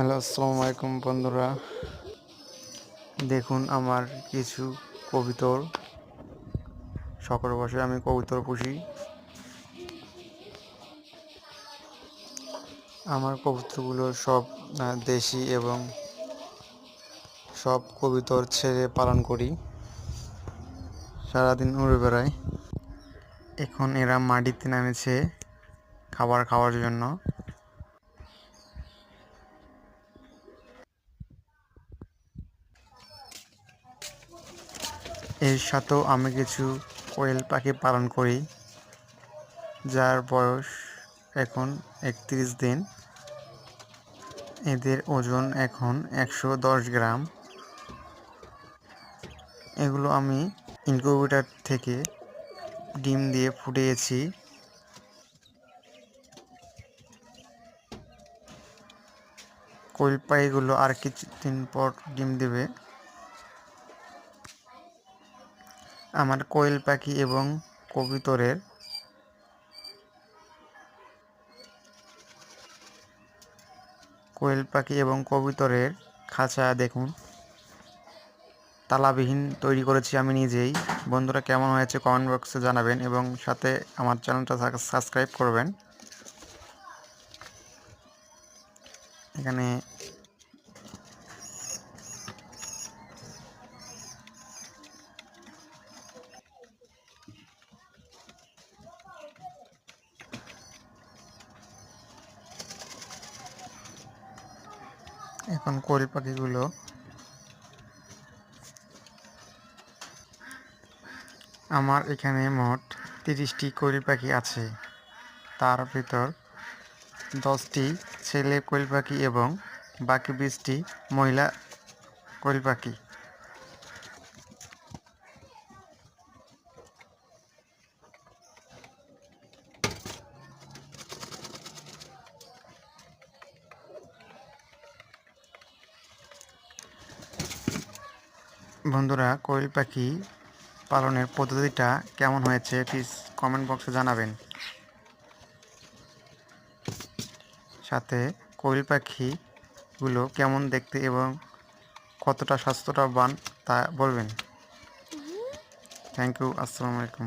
Hello, আসসালামু আলাইকুম বন্ধুরা। দেখুন আমার কিছু কবিতর। শখের বসে আমি কবিতর পুষি। আমার কবুতরগুলো সব দেশি এবং সব কবিতর ছেড়ে পালন করি। সারাদিন উড়ে বেড়ায় এখন এরা মাটিতে নামেছে খাবার খাওয়ার জন্য। এর সাথেও আমি কিছু কোয়েল পাখি পালন করি, যার বয়স এখন একত্রিশ দিন। এদের ওজন এখন একশো দশ গ্রাম। এগুলো আমি ইনকিউবেটার থেকে ডিম দিয়ে ফুটিয়েছি। কোয়েল পাখিগুলো আর কিছুদিন পর ডিম দেবে। আমার কোয়েল পাখি এবং কবুতরের কোয়েল পাখি এবং কবুতরের খাঁচা দেখুন। তালাবিহীন তৈরি করেছি আমি নিজেই। বন্ধুরা, কেমন হয়েছে কমেন্ট বক্সে জানাবেন এবং সাথে আমার চ্যানেলটা সাবস্ক্রাইব করবেন। এখানে এখন কড়ি পাখিগুলো। আমার এখানে মোট তিরিশটি কড়ি পাখি আছে। তার ভিতর দশটি ছেলে কোয়েল পাখি এবং বাকি বিশটি মহিলা কোয়েল পাখি। বন্ধুরা কোয়েল পাখি পালনের পদ্ধতিটা কেমন হয়েছে? প্লিজ কমেন্ট বক্সে জানাবেন। সাথে কোয়েল পাখিগুলো কেমন দেখতে এবং কতটা স্বাস্থ্যটা বান তা বলবেন। থ্যাংক ইউ আসসালামু আলাইকুম।